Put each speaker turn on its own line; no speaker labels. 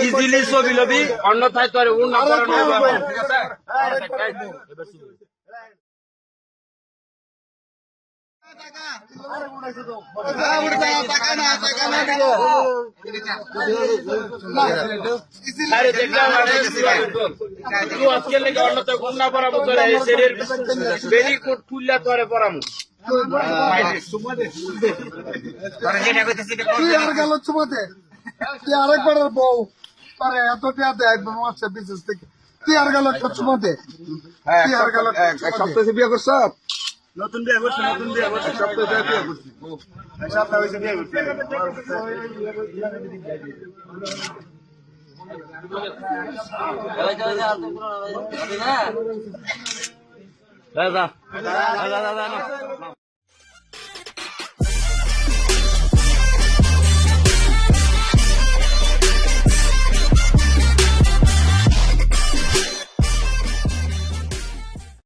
Easily ছবি lobby অন্যথায় তোর ওড়না কোট খুললা তোরে পরামু
তুই আর গেল চুমাতে। তুই আরেকবার বউ পারে এত টিয়া দেয় মাসে বিশেষ থেকে তুই আর গেল চুমাতে। তুই আর গেল
সপ্তাহে বিয়ে করছ
নতুন বিয়ে করছে নতুন বিয়ে করছে
সপ্তাহে বিয়ে করছি
সপ্তাহ হয়েছে বিয়ে করছি
দাদা দাদা দাদা